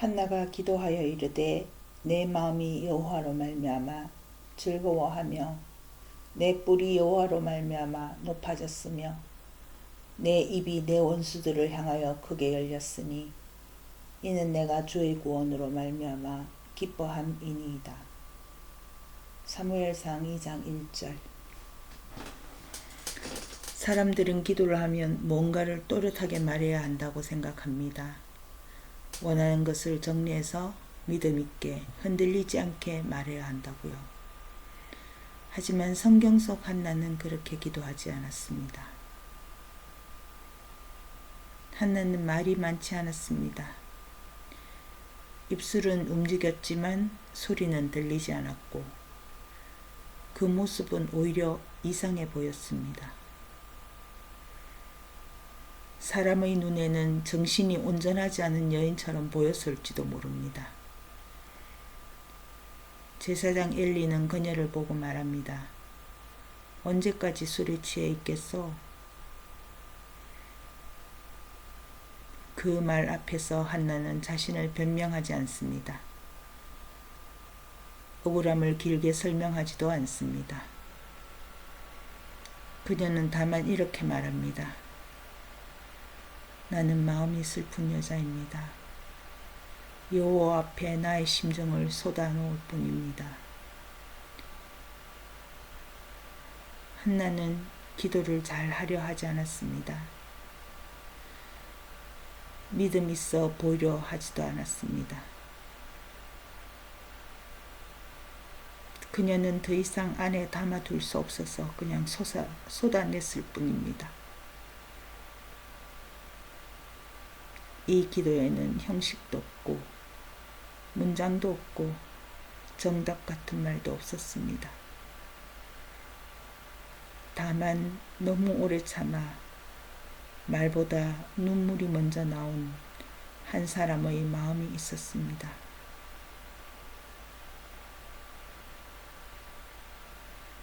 한나가 기도하여 이르되 내 마음이 여호와로 말미암아 즐거워하며 내 뿔이 여호와로 말미암아 높아졌으며 내 입이 내 원수들을 향하여 크게 열렸으니 이는 내가 주의 구원으로 말미암아 기뻐함이니이다. 사무엘상 2장 1절 사람들은 기도를 하면 뭔가를 또렷하게 말해야 한다고 생각합니다. 원하는 것을 정리해서 믿음 있게 흔들리지 않게 말해야 한다고요. 하지만 성경 속 한나는 그렇게 기도하지 않았습니다. 한나는 말이 많지 않았습니다. 입술은 움직였지만 소리는 들리지 않았고 그 모습은 오히려 이상해 보였습니다. 사람의 눈에는 정신이 온전하지 않은 여인처럼 보였을지도 모릅니다. 제사장 엘리는 그녀를 보고 말합니다. 언제까지 술에 취해 있겠소? 그 말 앞에서 한나는 자신을 변명하지 않습니다. 억울함을 길게 설명하지도 않습니다. 그녀는 다만 이렇게 말합니다. 나는 마음이 슬픈 여자입니다. 여호와 앞에 나의 심정을 쏟아놓을 뿐입니다. 한나는 기도를 잘 하려 하지 않았습니다. 믿음 있어 보이려 하지도 않았습니다. 그녀는 더 이상 안에 담아둘 수 없어서 그냥 쏟아, 쏟아냈을 뿐입니다. 이 기도에는 형식도 없고 문장도 없고 정답 같은 말도 없었습니다. 다만 너무 오래 참아 말보다 눈물이 먼저 나온 한 사람의 마음이 있었습니다.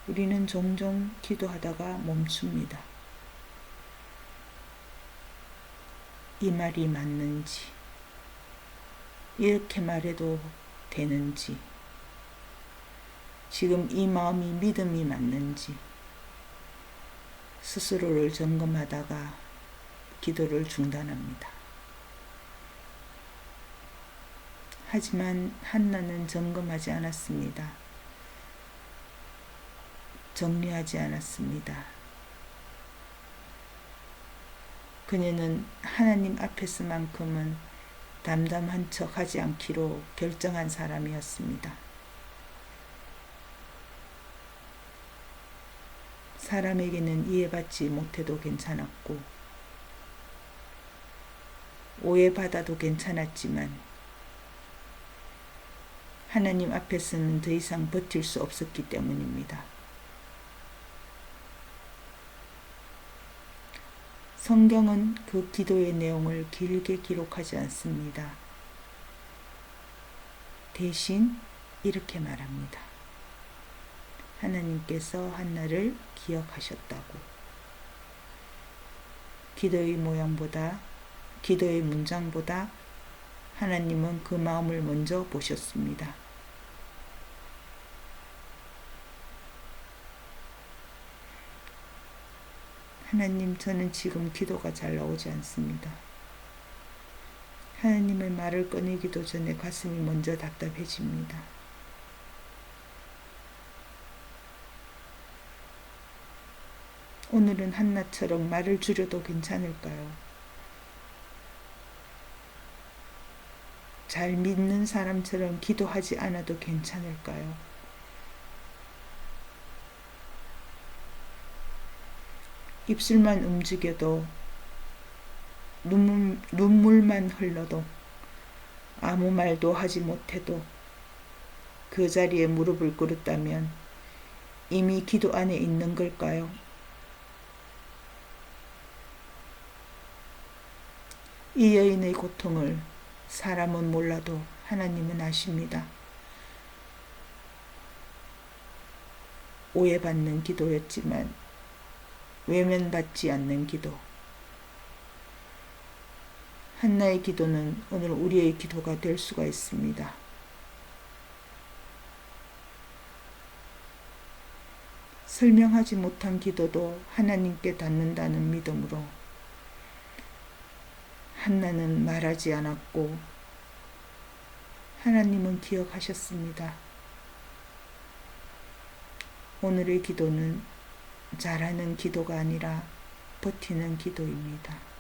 우리는 종종 기도하다가 멈춥니다. 이 말이 맞는지, 이렇게 말해도 되는지, 지금 이 마음이 믿음이 맞는지, 스스로를 점검하다가 기도를 중단합니다. 하지만 한나는 점검하지 않았습니다. 정리하지 않았습니다. 그녀는 하나님 앞에서만큼은 담담한 척 하지 않기로 결정한 사람이었습니다. 사람에게는 이해받지 못해도 괜찮았고, 오해받아도 괜찮았지만, 하나님 앞에서는 더 이상 버틸 수 없었기 때문입니다. 성경은 그 기도의 내용을 길게 기록하지 않습니다. 대신 이렇게 말합니다. 하나님께서 한나를 기억하셨다고. 기도의 모양보다, 기도의 문장보다 하나님은 그 마음을 먼저 보셨습니다. 하나님, 저는 지금 기도가 잘 나오지 않습니다. 하나님의 말을 꺼내기도 전에 가슴이 먼저 답답해집니다. 오늘은 한나처럼 말을 줄여도 괜찮을까요? 잘 믿는 사람처럼 기도하지 않아도 괜찮을까요? 입술만 움직여도 눈물, 눈물만 흘러도 아무 말도 하지 못해도 그 자리에 무릎을 꿇었다면 이미 기도 안에 있는 걸까요? 이 여인의 고통을 사람은 몰라도 하나님은 아십니다. 오해받는 기도였지만 외면받지 않는 기도. 한나의 기도는 오늘 우리의 기도가 될 수가 있습니다. 설명하지 못한 기도도 하나님께 닿는다는 믿음으로 한나는 말하지 않았고 하나님은 기억하셨습니다. 오늘의 기도는 잘하는 기도가 아니라 버티는 기도입니다.